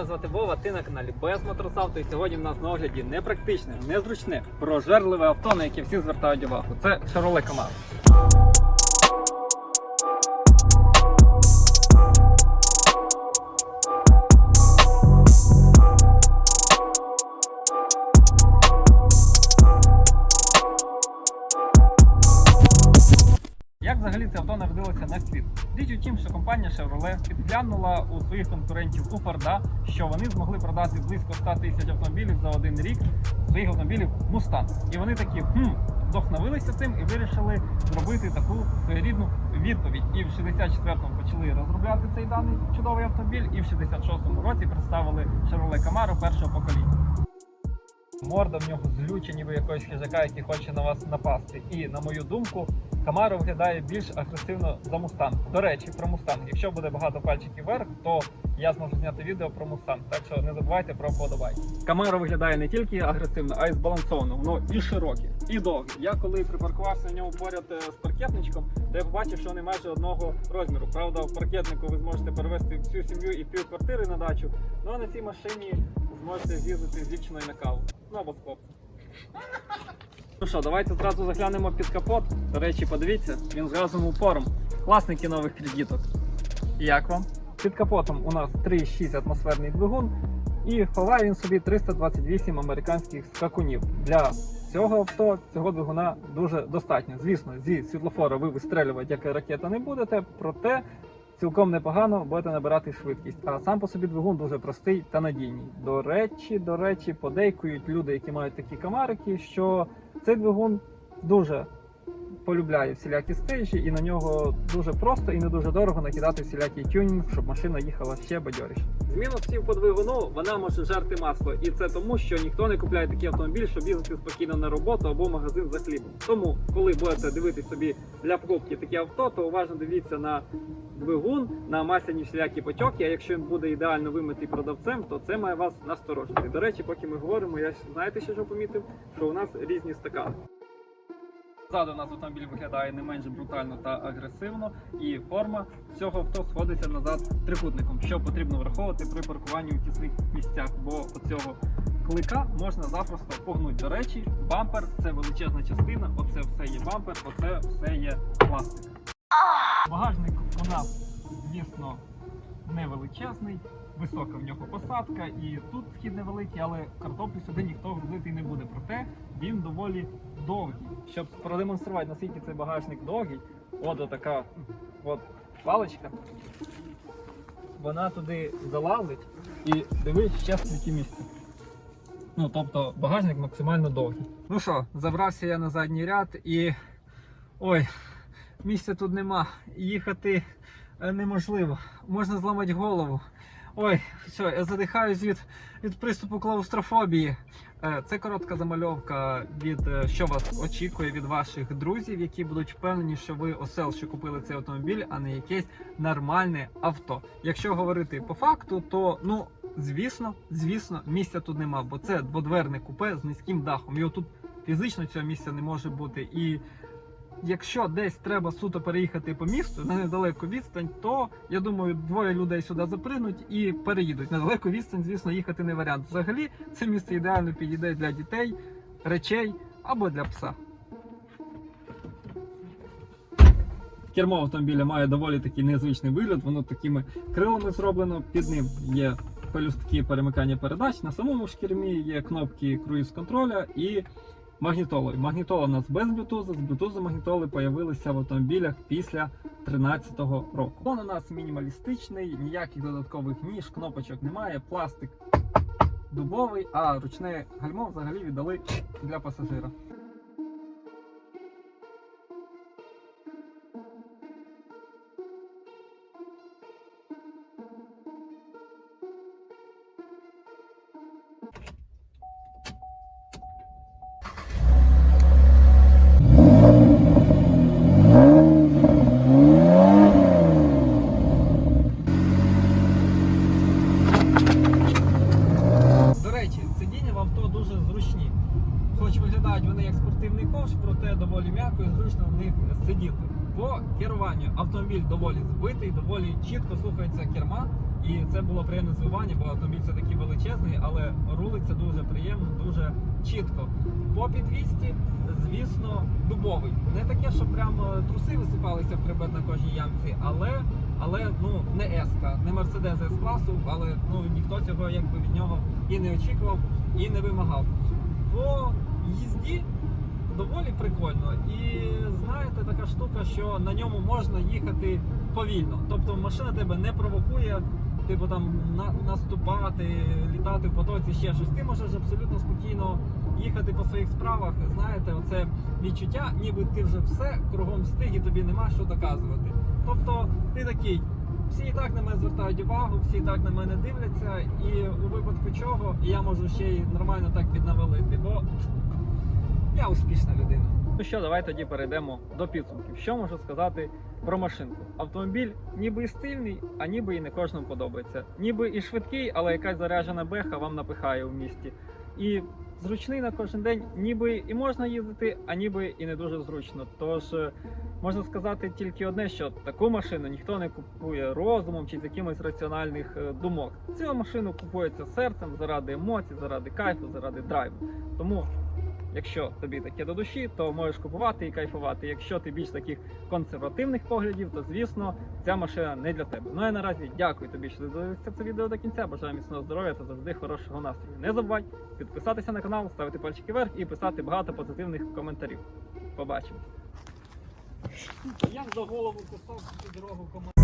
Мене звати Вова, ти на каналі Без Моторсавто і сьогодні в нас на огляді непрактичне, незручне, прожерливе авто, на яке всі звертають увагу. Це Chevrolet Camaro. Взагалі це авто народилося на світ? Річ у тім, що компанія Chevrolet підглянула у своїх конкурентів у Форда, що вони змогли продати близько 100 тисяч автомобілів за один рік своїх автомобілів Mustang. І вони такі хм, вдохновилися цим і вирішили зробити таку своєрідну відповідь. І в 64-му почали розробляти цей даний чудовий автомобіль, і в 66-му році представили Chevrolet Camaro першого покоління. Морда в нього злюча, ніби якогось хижака, який хоче на вас напасти. І на мою думку, Камаро виглядає більш агресивно за Мустанг. До речі, про Мустанг. Якщо буде багато пальчиків вверх, то я зможу зняти відео про Мустанг. Так що не забувайте про вподобайки. Камаро виглядає не тільки агресивно, а й збалансовано. Воно і широке, і довге. Я коли припаркувався на ньому поряд е, з паркетничком, то я побачив, що вони майже одного розміру. Правда, в паркетнику ви зможете перевезти всю сім'ю і пів квартири на дачу. Ну а на цій машині зможете з'їздити з дівчиною на каву. Ну або з хлопцем. Ну що, давайте зразу заглянемо під капот. До речі, подивіться, він з газовим упором. Класний кінових кредиток. Як вам? Під капотом у нас 3,6 атмосферний двигун і ховає він собі 328 американських скакунів. Для цього авто цього двигуна дуже достатньо. Звісно, зі світлофора ви вистрелювати як ракета не будете, проте цілком непогано будете набирати швидкість. А сам по собі двигун дуже простий та надійний. До речі, до речі, подейкують люди, які мають такі камарики, що цей двигун дуже полюбляє всілякі стежі, і на нього дуже просто і не дуже дорого накидати всілякий тюнінг, щоб машина їхала ще бадьоріше. З мінусів по двигуну вона може жерти масло, і це тому, що ніхто не купляє такий автомобіль, щоб їздити спокійно на роботу або магазин за хлібом. Тому, коли будете дивитись собі для покупки таке авто, то уважно дивіться на двигун, на масляні всілякі потьоки. А якщо він буде ідеально вимитий продавцем, то це має вас насторожити. До речі, поки ми говоримо, я знаєте, що помітив, що у нас різні стакани. Ззаду у нас автомобіль виглядає не менш брутально та агресивно, і форма цього авто сходиться назад трикутником, що потрібно враховувати при паркуванні у тісних місцях, бо оцього клика можна запросто погнути. До речі, бампер це величезна частина, оце все є бампер, оце все є пластик. Багажник у нас, звісно, невеличезний, висока в нього посадка, і тут вхід невеликий, але картоплю сюди ніхто грузити не буде. Проте він доволі довгий. Щоб продемонструвати, наскільки цей багажник довгий, от така от паличка. Вона туди залазить і дивись ще скільки місця. Ну, тобто багажник максимально довгий. Ну що, забрався я на задній ряд і. Ой, місця тут нема. Їхати е, неможливо. Можна зламати голову. Ой, що, я задихаюсь від, від приступу клаустрофобії. Е, Це коротка замальовка від е, що вас очікує від ваших друзів, які будуть впевнені, що ви осел, що купили цей автомобіль, а не якесь нормальне авто. Якщо говорити по факту, то ну звісно, звісно, місця тут нема, бо це дводверне купе з низьким дахом. Його тут фізично цього місця не може бути. І якщо десь треба суто переїхати по місту на недалеку відстань, то я думаю, двоє людей сюди запригнуть і переїдуть. На далеку відстань, звісно, їхати не варіант. Взагалі, це місце ідеально підійде для дітей, речей або для пса. Кермо автомобіля має доволі такий незвичний вигляд, воно такими крилами зроблено. Під ним є пелюстки перемикання передач. На самому ж кермі є кнопки круїз контроля і магнітоли. Магнітола у нас без блютузу, з блютузу магнітоли появилися в автомобілях після 2013 року. Вон у нас мінімалістичний, ніяких додаткових ніж, кнопочок немає, пластик дубовий, а ручне гальмо взагалі віддали для пасажира. Сидять вони як спортивний ковш, проте доволі м'яко і зручно в них сидіти. По керуванню автомобіль доволі збитий, доволі чітко слухається керма. І це було приємне звивання, бо автомобіль все таки величезний, але рулиться дуже приємно, дуже чітко. По підвісті, звісно, дубовий. Не таке, що прям е, труси висипалися в хребет на кожній ямці, але але ну не еска, не мерседес с класу, але ну ніхто цього якби від нього і не очікував, і не вимагав. По їзді доволі прикольно. І знаєте, така штука, що на ньому можна їхати повільно. Тобто машина тебе не провокує, типу там на, наступати, літати в потоці, ще щось. Ти можеш абсолютно спокійно їхати по своїх справах. Знаєте, оце відчуття, ніби ти вже все кругом встиг і тобі нема що доказувати. Тобто ти такий. Всі і так на мене звертають увагу, всі і так на мене дивляться, і у випадку чого я можу ще й нормально так піднавалити, бо я успішна людина. Ну що, давай тоді перейдемо до підсумків. Що можу сказати про машинку? Автомобіль ніби і стильний, а ніби і не кожному подобається. Ніби і швидкий, але якась заряджена беха вам напихає у місті. І зручний на кожен день, ніби і можна їздити, а ніби і не дуже зручно. Тож е, можна сказати тільки одне, що таку машину ніхто не купує розумом чи з якимось раціональних е, думок. Цю машину купується серцем заради емоцій, заради кайфу, заради драйву. Тому Якщо тобі таке до душі, то можеш купувати і кайфувати. Якщо ти більш таких консервативних поглядів, то звісно ця машина не для тебе. Ну а наразі дякую тобі, що дивився це відео до кінця. Бажаю міцного здоров'я та завжди хорошого настрою. Не забувай підписатися на канал, ставити пальчики вверх і писати багато позитивних коментарів. Побачимось. Я за голову писав всю дорогу коментар.